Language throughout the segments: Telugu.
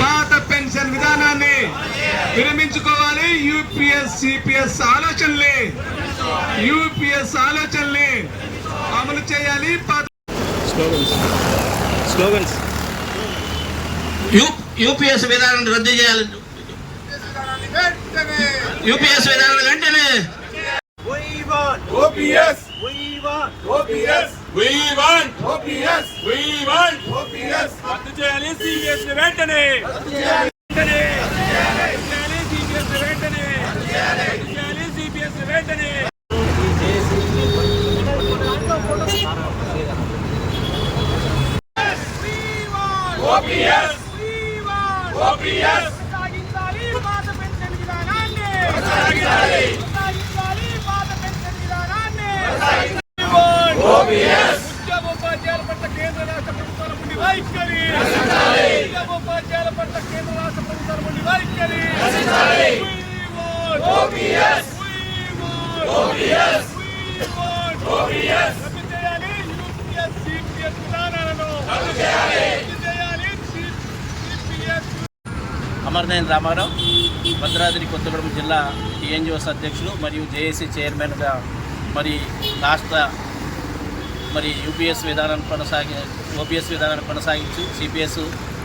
పాత పెన్షన్ విధానాన్ని విరమించుకోవాలి. యూపీఎస్ సిపిఎస్ ఆలోచనలే. యూపీఎస్ ఆలోచనలే అమలు చేయాలి. స్లోగన్స్. స్లోగన్స్. యూపీఎస్ విధానాన్ని రద్దు చేయాలి. యూపీఎస్ విధానాలు వెంటనే OPS OPS We want, OPS we want, OPS రద్దు చేయాలి సిబిఎస్ వెంటనే వెంటనే రద్దు చేయాలి సిబిఎస్ వెంటనే రద్దు చేయాలి సిబిఎస్ వెంటనే ఓపీఎస్ ఓపీఎస్ కొనసాగించాలి పాత పెన్షన్ విధానాన్ని కొనసాగించాలి. కొనసాగించాలి పాత పెన్షన్ విధానాన్ని ఓపీఎస్ ఉద్యోగోపాధ్యాయుల పట్ల కేంద్ర రాష్ట్ర ప్రభుత్వాల నుండి వైఖరి పట్ల కేంద్ర రాష్ట్ర ప్రభుత్వాల నుండి రామారావు భద్రాద్రి కొత్తగూడెం జిల్లా టీఎన్జిఓస్ అధ్యక్షులు మరియు జేఏసీ చైర్మన్గా మరి రాష్ట్ర మరి యూపీఎస్ విధానాన్ని కొనసాగి ఓపీఎస్ విధానాన్ని కొనసాగించి సిపిఎస్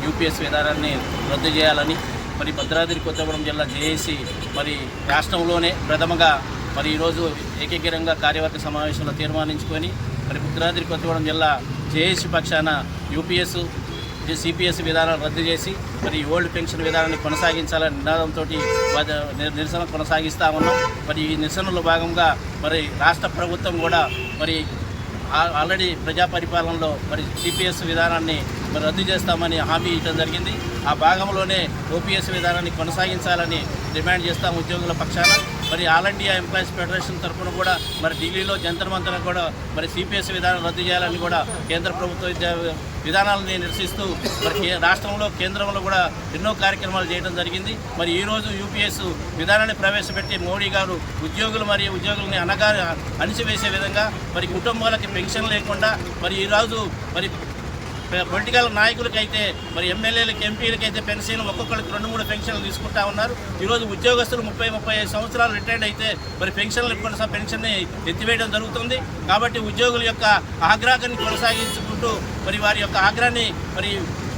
యూపీఎస్ విధానాన్ని రద్దు చేయాలని మరి భద్రాద్రి కొత్తగూడెం జిల్లా జేఏసీ మరి రాష్ట్రంలోనే ప్రథమగా మరి ఈరోజు ఏకీకరంగా కార్యవర్గ సమావేశంలో తీర్మానించుకొని మరి భద్రాద్రి కొత్తగూడెం జిల్లా జేఏసీ పక్షాన యూపీఎస్ సిపిఎస్ విధానం రద్దు చేసి మరి ఓల్డ్ పెన్షన్ విధానాన్ని కొనసాగించాలని నినాదంతో నిరసన కొనసాగిస్తా ఉన్నాం. మరి ఈ నిరసనలో భాగంగా మరి రాష్ట్ర ప్రభుత్వం కూడా మరి ఆల్రెడీ ప్రజా పరిపాలనలో మరి సిపిఎస్ విధానాన్ని మరి రద్దు చేస్తామని హామీ ఇవ్వడం జరిగింది. ఆ భాగంలోనే ఓపీఎస్ విధానాన్ని కొనసాగించాలని డిమాండ్ చేస్తాం ఉద్యోగుల పక్షాన. మరి ఆల్ ఇండియా ఎంప్లాయీస్ ఫెడరేషన్ తరఫున కూడా మరి ఢిల్లీలో జంతర్ మంతరం కూడా మరి సిపిఎస్ విధానం రద్దు చేయాలని కూడా కేంద్ర ప్రభుత్వ విద్యా- విధానాలని నిరసిస్తూ మరి రాష్ట్రంలో కేంద్రంలో కూడా ఎన్నో కార్యక్రమాలు చేయడం జరిగింది. మరి ఈరోజు యూపీఎస్ విధానాన్ని ప్రవేశపెట్టి మోడీ గారు ఉద్యోగులు మరియు ఉద్యోగులని అనగా అణిచివేసే విధంగా మరి కుటుంబాలకి పెన్షన్ లేకుండా మరి ఈరోజు మరి పొలిటికల్ నాయకులకైతే మరి ఎమ్మెల్యేలకి ఎంపీలకి అయితే పెన్షన్ ఒక్కొక్కరికి రెండు మూడు పెన్షన్లు తీసుకుంటా ఉన్నారు. ఈరోజు ఉద్యోగస్తులు ముప్పై ముప్పై ఐదు సంవత్సరాలు రిటైర్డ్ అయితే మరి పెన్షన్లు కొనసా పెన్షన్ని ఎత్తివేయడం జరుగుతుంది. కాబట్టి ఉద్యోగుల యొక్క ఆగ్రహాన్ని కొనసాగించుకుంటూ మరి వారి యొక్క ఆగ్రహాన్ని మరి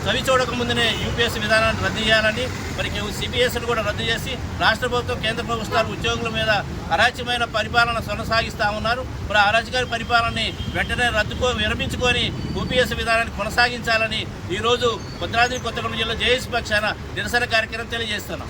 చవి చూడక ముందునే యూపీఎస్ విధానాన్ని రద్దు చేయాలని మరి సిపిఎస్ను కూడా రద్దు చేసి రాష్ట్ర ప్రభుత్వం కేంద్ర ప్రభుత్వాలు ఉద్యోగుల మీద అరాచ్యమైన పరిపాలన కొనసాగిస్తూ ఉన్నారు. మరి ఆ పరిపాలనని వెంటనే రద్దుకో విరమించుకొని యూపీఎస్ విధానాన్ని కొనసాగించాలని ఈరోజు భద్రాద్రి కొత్తగూడెం జిల్లా జేఎస్ పక్షాన నిరసన కార్యక్రమం తెలియజేస్తున్నాం.